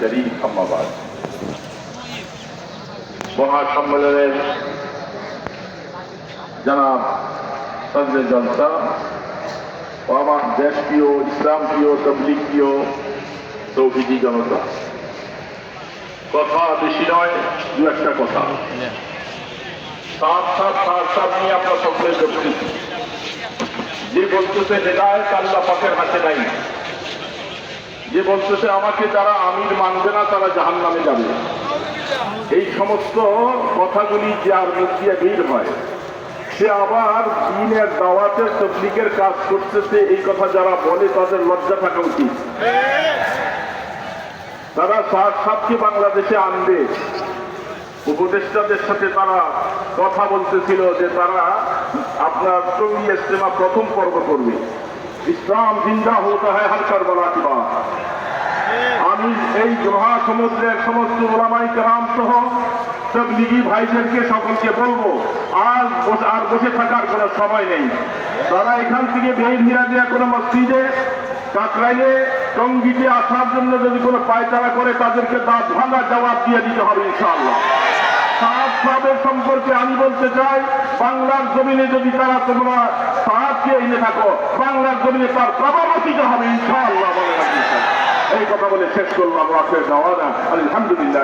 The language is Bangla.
করিম আম্মাবাদ মহাসম্মেলনের জানাব সঞ্জয় জনতা ও আমার দেশ প্রিয়, ইসলাম প্রিয়, তবলিগ প্রিয় তৌহিদি জনতা। কথা বেশি নয়, দু একটা কথা। সাত সাত সাত সাত নিয়ে আমরা সকলে যে বলতেছে, হেদায়ত আল্লাহ পাকের হাতে নাই। যে বলতেছে, আমাকে যারা আমির মানবে না, তারা জাহান নামে যাবে। এই সমস্ত কথাগুলি যার মুখ দিয়ে বের হয়, সে আবার দিনের দাওয়াতের তবলিগের কাজ করতেছে। এই কথা যারা বলে, তাদের লজ্জা থাকা উচিত। তারা সাত সাতকে বাংলাদেশে আনবে। উপদেষ্টাদের সাথে তারা কথা বলতেছিল যে তারা আপনার টঙ্গি ইস্তেমা প্রথম পর্ব করবে। ইসলাম জিন্দা হতে হয় হালকার বলা এই মহা সমুদ্রের সমস্ত ওলামাই কালাম সহ তবলিগি ভাইদেরকে সকলকে বলব আর আর বসে থাকার কোনো সময় নেই। তারা এখান থেকে বের হিরা দেওয়া কোনো মসজিদে, কাকরাইলে, টঙ্গিতে আসার জন্য যদি কোনো পায়তারা করে, তাদেরকে দাঁত ভাঙা জবাব দিয়ে দিতে হবে ইনশাআল্লাহ। সাহাব সম্পর্কে আমি বলতে চাই, বাংলার জমিনে যদি তারা তোমরা সাহায্যে এনে থাকো, বাংলার জমিনে তার প্রভাবতিত হবে ইনশাআল্লাহ। কথা বলে শেষ করলাম আলহামদুলিল্লাহ